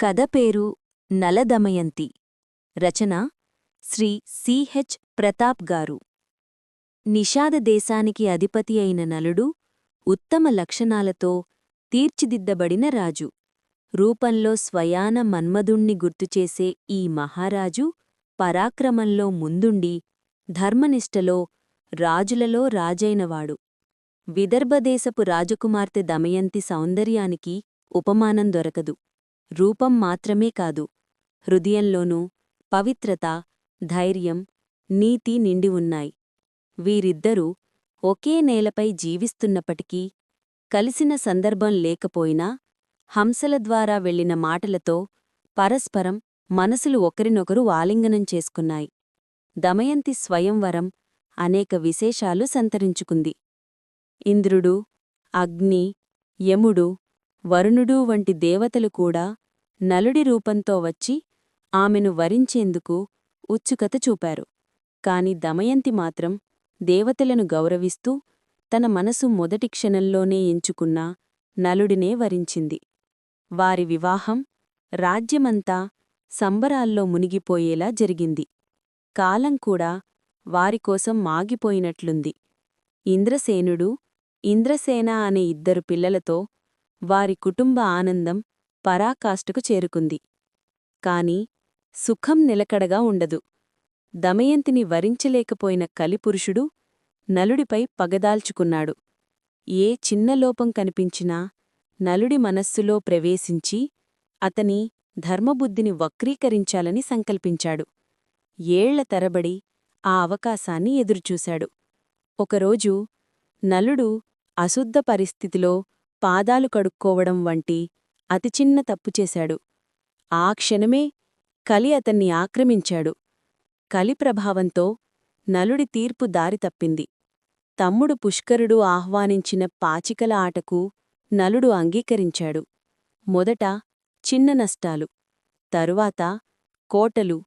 కథ పేరు నలదమయంతి. రచన శ్రీ సిహెచ్ ప్రతాప్ గారు. నిషాద దేశానికి అధిపతి అయిన నలుడు ఉత్తమ లక్షణాలతో తీర్చిదిద్దబడిన రాజు. రూపంలో స్వయాన మన్మధుణ్ణి గుర్తుచేసే ఈ మహారాజు పరాక్రమంలో ముందుండి ధర్మనిష్టలో రాజులలో రాజైనవాడు. విదర్భదేశపు రాజకుమార్తె దమయంతి సౌందర్యానికి ఉపమానం దొరకదు. రూపం మాత్రమే కాదు. హృదయంలోనూ పవిత్రత ధైర్యం నీతి నిండి ఉన్నాయి. వీరిద్దరూ ఒకే నేలపై జీవిస్తున్నప్పటికీ కలిసిన సందర్భం లేకపోయినా హంసల ద్వారా వెళ్ళిన మాటలతో పరస్పరం మనసులు ఒకరినొకరు ఆలింగనం చేసుకున్నాయి. దమయంతి స్వయంవరం అనేక విశేషాలు సంతరించుకుంది. ఇంద్రుడు అగ్ని యముడు వరుణుడు వంటి దేవతలు కూడా నలుడి రూపంతో వచ్చి ఆమెను వరించేందుకు ఉత్సుకత చూపారు. కాని దమయంతి మాత్రం దేవతలను గౌరవిస్తూ తన మనసు మొదటి క్షణంలోనే ఎంచుకున్న నలుడినే వరించింది. వారి వివాహం రాజ్యమంతా సంబరాల్లో మునిగిపోయేలా జరిగింది. కాలం కూడా వారికోసం మాగిపోయినట్లుంది ఇంద్రసేనుడు ఇంద్రసేన అనే ఇద్దరు పిల్లలతో వారి కుటుంబ ఆనందం పరాకాష్ఠకు చేరుకుంది. కాని సుఖం నిలకడగా ఉండదు. దమయంతిని వరించలేకపోయిన కలిపురుషుడు నలుడిపై పగదాల్చుకున్నాడు. ఏ చిన్న లోపం కనిపించినా నలుడి మనస్సులో ప్రవేశించి అతని ధర్మబుద్ధిని వక్రీకరించాలని సంకల్పించాడు. ఏళ్ళ తరబడి ఆ అవకాశాన్ని ఎదురుచూశాడు. ఒకరోజు నలుడు అశుద్ధ పరిస్థితిలో పాదాలు కడుక్కోవడం వంటి అతి చిన్న తప్పు చేశాడు. ఆ క్షణమే కలి అతన్ని ఆక్రమించాడు. కలి ప్రభావంతో నలుడి తీర్పు దారి తప్పింది. తమ్ముడు పుష్కరుడు ఆహ్వానించిన పాచికల ఆటకు నలుడు అంగీకరించాడు. మొదట చిన్న నష్టాలు తరువాత కోటలు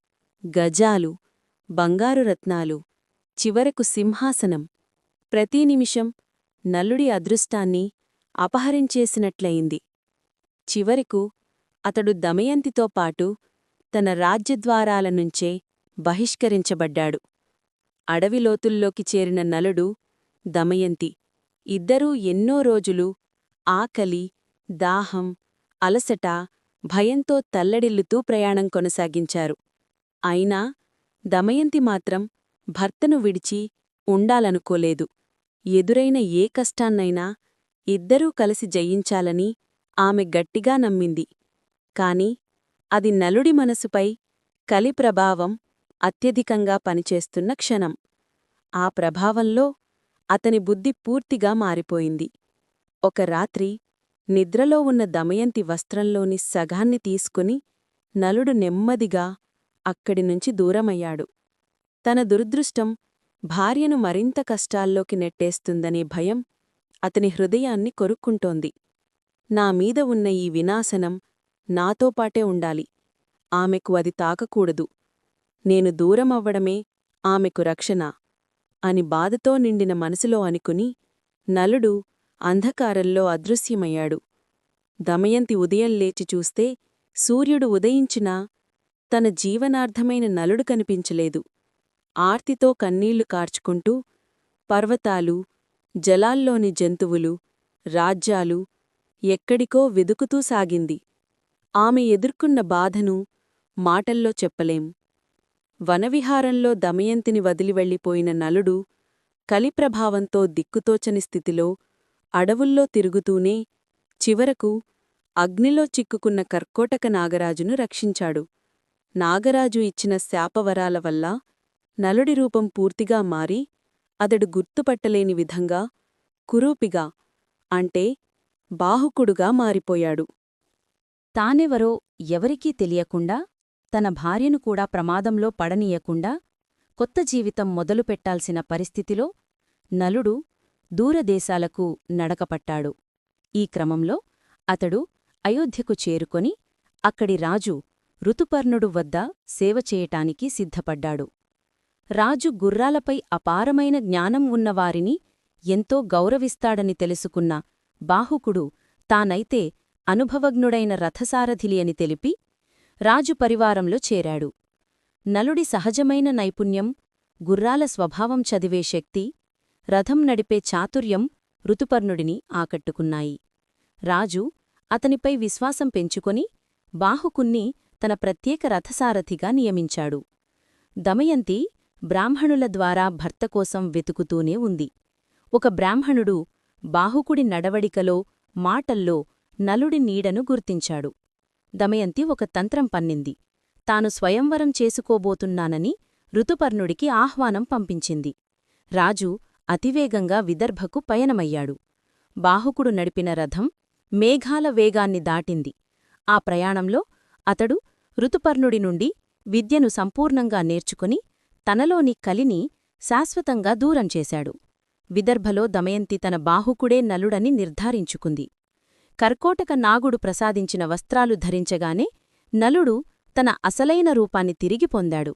గజాలు బంగారు రత్నాలు చివరకు సింహాసనం. ప్రతి నిమిషం నల్లుడి అదృష్టాన్ని అపహరించేసినట్లయింది. చివరకు అతడు దమయంతితో పాటు తన రాజ్యద్వారాల నుంచే బహిష్కరించబడ్డాడు. అడవిలోతుల్లోకి చేరిన నలుడు దమయంతి ఇద్దరూ ఎన్నో రోజులు ఆకలి దాహం అలసట భయంతో తల్లడిల్లుతూ ప్రయాణం కొనసాగించారు. అయినా దమయంతి మాత్రం భర్తను విడిచి ఉండాలనుకోలేదు. ఎదురైన ఏ కష్టాన్నైనా ఇద్దరూ కలిసి జయించాలని ఆమె గట్టిగా నమ్మింది. కాని అది నలుడి మనసుపై కలి ప్రభావం అత్యధికంగా పనిచేస్తున్న క్షణం. ఆ ప్రభావంలో అతని బుద్ధి పూర్తిగా మారిపోయింది. ఒక రాత్రి నిద్రలో ఉన్న దమయంతి వస్త్రంలోని సగాన్ని తీసుకుని నలుడు నెమ్మదిగా అక్కడినుంచి దూరమయ్యాడు. తన దురదృష్టం భార్యను మరింత కష్టాల్లోకి నెట్టేస్తుందనే భయం అతని హృదయాన్ని కొరుక్కుంటోంది. నా మీద ఉన్న ఈ వినాశనం నాతోపాటే ఉండాలి. ఆమెకు అది తాకకూడదు. నేను దూరమవ్వడమే ఆమెకు రక్షణ అని బాధతో నిండిన మనసులో అనుకుని నలుడు అంధకారంలో అదృశ్యమయ్యాడు. దమయంతి ఉదయం లేచి చూస్తే సూర్యుడు ఉదయించినా తన జీవనార్థమైన నలుడు కనిపించలేదు. ఆర్తితో కన్నీళ్ళు కార్చుకుంటూ పర్వతాలు జలాల్లోని జంతువులు రాజ్యాలు ఎక్కడికో వెదుకుతూ సాగింది. ఆమె ఎదుర్కొన్న బాధను మాటల్లో చెప్పలేం. వనవిహారంలో దమయంతిని వదిలి వెళ్ళిపోయిన నలుడు కలిప్రభావంతో దిక్కుతోచని స్థితిలో అడవుల్లో తిరుగుతూనే చివరకు అగ్నిలో చిక్కుకున్న కర్కోటక నాగరాజును రక్షించాడు. నాగరాజు ఇచ్చిన శాపవరాల వల్ల నలుడి రూపం పూర్తిగా మారి అతడు గుర్తుపట్టలేని విధంగా కురూపిగా అంటే బాహుకుడుగా మారిపోయాడు. తానెవరో ఎవరికీ తెలియకుండా తన భార్యను కూడా ప్రమాదంలో పడనీయకుండా కొత్త జీవితం మొదలుపెట్టాల్సిన పరిస్థితిలో నలుడు దూరదేశాలకు నడకపట్టాడు. ఈ క్రమంలో అతడు అయోధ్యకు చేరుకొని అక్కడి రాజు ఋతుపర్ణుడు వద్ద సేవ చేయటానికి సిద్ధపడ్డాడు. రాజు గుర్రాలపై అపారమైన జ్ఞానం ఉన్నవారిని ఎంతో గౌరవిస్తాడని తెలుసుకున్న బాహుకుడు తానైతే అనుభవజ్ఞుడైన రథసారథిలి అని తెలిపి రాజు పరివారంలో చేరాడు. నలుడి సహజమైన నైపుణ్యం గుర్రాల స్వభావం చదివే శక్తి రథం నడిపే చాతుర్యం ఋతుపర్ణుడిని ఆకట్టుకున్నాయి. రాజు అతనిపై విశ్వాసం పెంచుకొని బాహుకున్ని తన ప్రత్యేక రథసారథిగా నియమించాడు. దమయంతి బ్రాహ్మణుల ద్వారా భర్త కోసం వెతుకుతూనే ఉంది. ఒక బ్రాహ్మణుడు బాహుకుడి నడవడికలో మాటల్లో నలుడి నీడను గుర్తించాడు. దమయంతి ఒక తంత్రం పన్నింది. తాను స్వయంవరం చేసుకోబోతున్నానని ఋతుపర్ణుడికి ఆహ్వానం పంపించింది. రాజు అతివేగంగా విదర్భకు పయనమయ్యాడు. బాహుకుడు నడిపిన రథం మేఘాల వేగాన్ని దాటింది. ఆ ప్రయాణంలో అతడు ఋతుపర్ణుడి నుండి విద్యను సంపూర్ణంగా నేర్చుకుని తనలోని కలిని శాశ్వతంగా దూరం చేశాడు. విదర్భలో దమయంతి తన బాహుకుడే నలుడని నిర్ధారించుకుంది. కర్కోటక నాగుడు ప్రసాదించిన వస్త్రాలు ధరించగానే నలుడు తన అసలైన రూపాన్ని తిరిగి పొందాడు.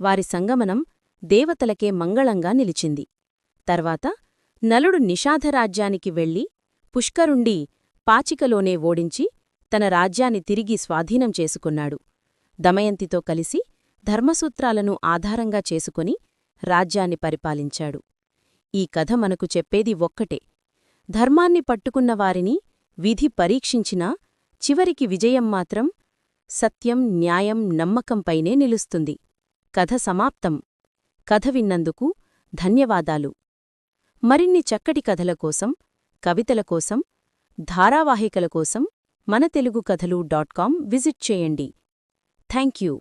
వారి సంగమనం దేవతలకే మంగళంగా నిలిచింది. తర్వాత నలుడు నిషాధరాజ్యానికి వెళ్ళి పుష్కరుండి పాచికలోనే ఓడించి తన రాజ్యాన్ని తిరిగి స్వాధీనం చేసుకున్నాడు. దమయంతితో కలిసి ధర్మసూత్రాలను ఆధారంగా చేసుకుని రాజ్యాన్ని పరిపాలించాడు. ఈ కథ మనకు చెప్పేది ఒక్కటే. ధర్మాన్ని పట్టుకున్న వారిని విధి పరీక్షించినా చివరికి విజయం మాత్రం సత్యం న్యాయం నమ్మకంపైనే నిలుస్తుంది. కథ సమాప్తం. కథ విన్నందుకు ధన్యవాదాలు. మరిన్ని చక్కటి కథల కోసం కవితల కోసం ధారావాహికల కోసం మన తెలుగు కథలు డాట్ కాం విజిట్ చేయండి. Thank you